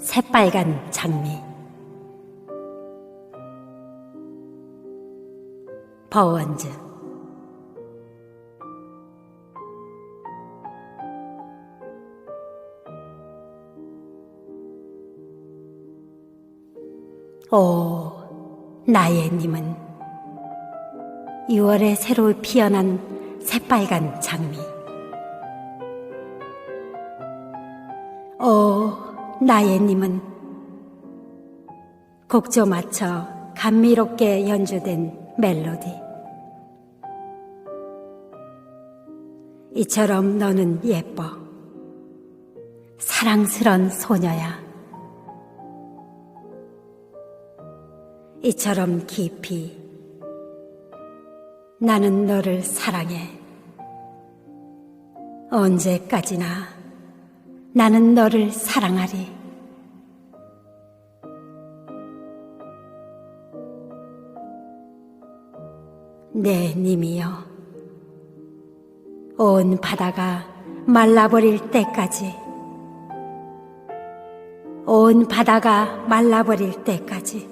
새빨간 장미. 버원즈. 오 나의 님은 6월에 새로 피어난 새빨간 장미. 오, 나의 님은 곡조 맞춰 감미롭게 연주된 멜로디. 이처럼 너는 예뻐. 사랑스런 소녀야. 이처럼 깊이 나는 너를 사랑해. 언제까지나 나는 너를 사랑하리. 내 님이여, 온 바다가 말라버릴 때까지, 온 바다가 말라버릴 때까지,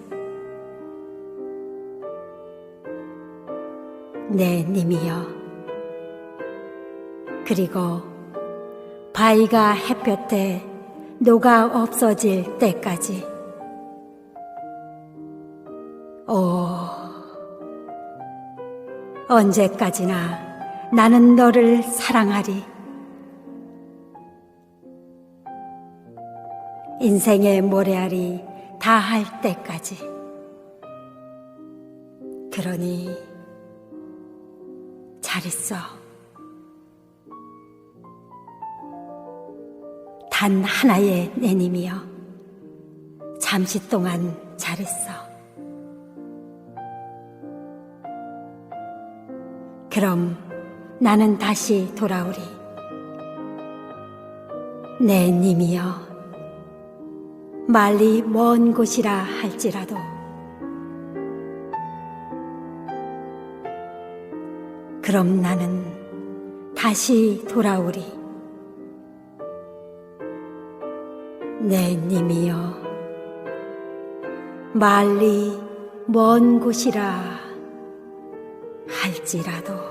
내 님이여, 그리고 바위가 햇볕에 녹아 없어질 때까지. 오, 언제까지나 나는 너를 사랑하리. 인생의 모래알이 다 할 때까지. 그러니 잘 있어. 단 하나의 내님이여 잠시 동안 잘 있어. 그럼 나는 다시 돌아오리. 내 님이여 멀리 먼 곳이라 할지라도 그럼 나는 다시 돌아오리. 내 님이여. 멀리 먼 곳이라 할지라도